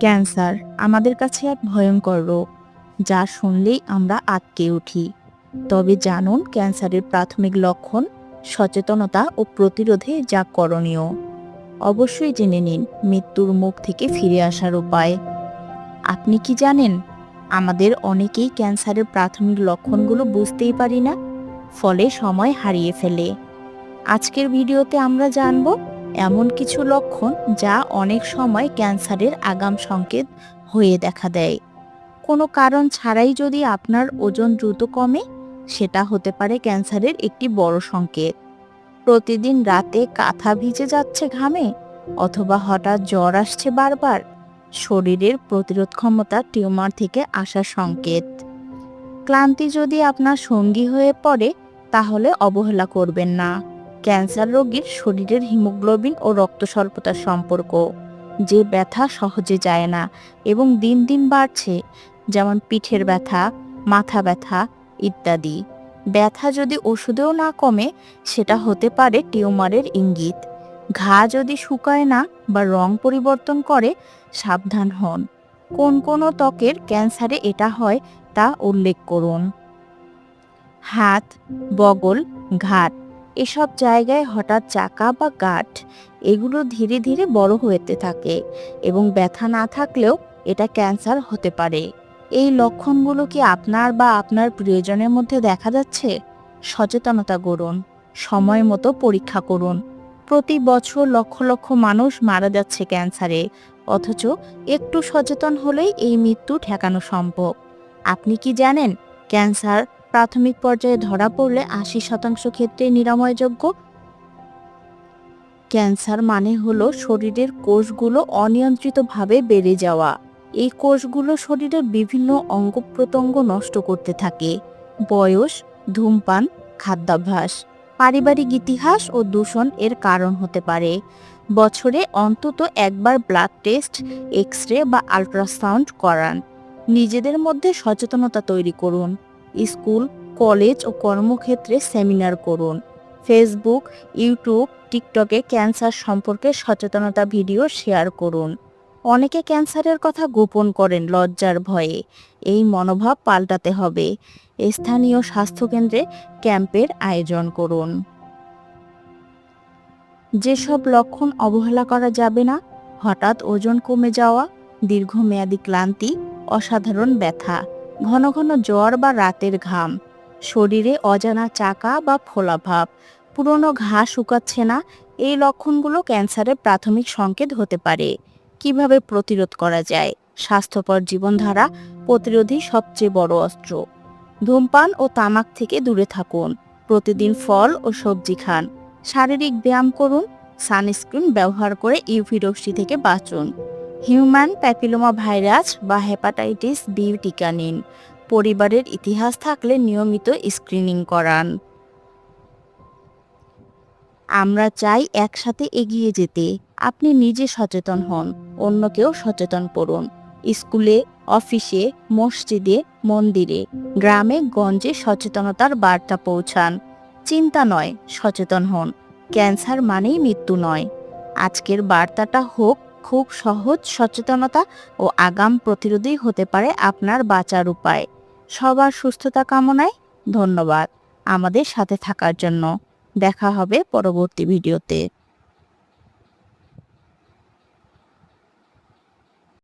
Cancer আমাদের কাছে এক ভয়ঙ্কর রোগ, যা শুনলেই আমরা আটকে উঠি। তবে জানুন ক্যান্সারের প্রাথমিক লক্ষণ, সচেতনতা ও প্রতিরোধে যা করণীয়। অবশ্যই জেনে নিন মৃত্যুর মুখ থেকে ফিরে আসার উপায়। আপনি কি জানেন, আমাদের অনেকেই ক্যান্সারের প্রাথমিক লক্ষণগুলো বুঝতেই পারি না, ফলে সময় হারিয়ে ফেলে। আজকের ভিডিওতে আমরা জানব এমন কিছু লক্ষণ যা অনেক সময় ক্যান্সারের আগাম সংকেত হয়ে দেখা দেয়। কোনো কারণ ছাড়াই যদি আপনার ওজন দ্রুত কমে, সেটা হতে পারে ক্যান্সারের একটি বড় সংকেত। প্রতিদিন রাতে কাঁথা ভিজে যাচ্ছে ঘামে অথবা হঠাৎ জ্বর আসছে বারবার, শরীরের প্রতিরোধ ক্ষমতা টিউমার থেকে আসার সংকেত। ক্লান্তি যদি আপনার সঙ্গী হয়ে পড়ে, তাহলে অবহেলা করবেন না। ক্যান্সার রোগীর শরীরের হিমোগ্লোবিন ও রক্ত স্বল্পতার সম্পর্ক। যে ব্যথা সহজে যায় না এবং দিন দিন বাড়ছে, যেমন পিঠের ব্যথা, মাথা ব্যথা ইত্যাদি। ব্যথা যদি ওষুধেও না কমে, সেটা হতে পারে টিউমারের ইঙ্গিত। ঘা যদি শুকায় না বা রং পরিবর্তন করে, সাবধান হন। কোন কোন ত্বকের ক্যান্সারে এটা হয় তা উল্লেখ করুন। হাত, বগল, ঘাট এসব জায়গায় হঠাৎ চাকা বা গাঁট এগুলো ধীরে ধীরে বড় হতে থাকে এবং ব্যথা না থাকলেও এটা ক্যান্সার হতে পারে। এই লক্ষণগুলো কি আপনার বা আপনার প্রিয়জনের মধ্যে দেখা যাচ্ছে? সচেতনতা গড়ুন সময় মতো পরীক্ষা করুন। প্রতি বছর লক্ষ লক্ষ মানুষ মারা যাচ্ছে ক্যান্সারে, অথচ একটু সচেতন হলেই এই মৃত্যু ঠেকানো সম্ভব। আপনি কি জানেন, ক্যান্সার প্রাথমিক পর্যায়ে ধরা পড়লে আশি শতাংশ ক্ষেত্রে নিরাময়যোগ্য। ক্যান্সার মানে হলো শরীরের কোষগুলো অনিয়ন্ত্রিতভাবে বেড়ে যাওয়া। এই কোষগুলো শরীরের বিভিন্ন অঙ্গ প্রত্যঙ্গ নষ্ট করতে থাকে। বয়স, ধূমপান, খাদ্যাভ্যাস, পারিবারিক ইতিহাস ও দূষণ এর কারণ হতে পারে। বছরে অন্তত একবার ব্লাড টেস্ট এক্স রে বা আল্ট্রাসাউন্ড করান। নিজেদের মধ্যে সচেতনতা তৈরি করুন। স্কুল, কলেজ ও কর্মক্ষেত্রে সেমিনার করুন। ফেসবুক, ইউটিউব, টিকটকে ক্যান্সার সম্পর্কে সচেতনতা ভিডিও শেয়ার করুন। অনেকে ক্যান্সারের কথা গোপন করেন লজ্জার ভয়ে। এই মনোভাব পাল্টাতে হবে। স্থানীয় স্বাস্থ্যকেন্দ্রে ক্যাম্পের আয়োজন করুন। যেসব লক্ষণ অবহেলা করা যাবে না, হঠাৎ ওজন কমে যাওয়া, দীর্ঘমেয়াদী ক্লান্তি, অসাধারণ ব্যথা। ঘন ঘন জ্বর বা রাতের ঘাম। শরীরে অজানা চাকা বা ফোলাভাব। পুরনো ঘা শুকাচ্ছে না, এই লক্ষণগুলো ক্যান্সারের প্রাথমিক সংকেত হতে পারে। কীভাবে প্রতিরোধ করা যায়? স্বাস্থ্যকর জীবনধারা প্রতিরোধী সবচেয়ে বড় অস্ত্র। ধূমপান ও তামাক থেকে দূরে থাকুন। প্রতিদিন ফল ও সবজি খান। শারীরিক ব্যায়াম করুন। সানস্ক্রিন ব্যবহার করে ইউভি থেকে বাঁচুন। হিউম্যান প্যাপিলোমা ভাইরাস বা হেপাটাইটিস বি টিকা নিন পরিবারের ইতিহাস থাকলে নিয়মিত স্ক্রিনিং করান। আমরা চাই একসাথে এগিয়ে যেতে। আপনি নিজে সচেতন হন, অন্যকেও সচেতন করুন। স্কুলে, অফিসে, মসজিদে, মন্দিরে, গ্রামে, গঞ্জে সচেতনতার বার্তা পৌঁছান। চিন্তা নয়, সচেতন হন। ক্যান্সার মানেই মৃত্যু নয়। আজকের বার্তাটা হোক খুব সহজ, সচেতনতা ও আগাম প্রতিরোধই হতে পারে আপনার বাঁচার উপায়। সবার সুস্থতা কামনায় ধন্যবাদ। আমাদের সাথে থাকার জন্য দেখা হবে পরবর্তী ভিডিওতে।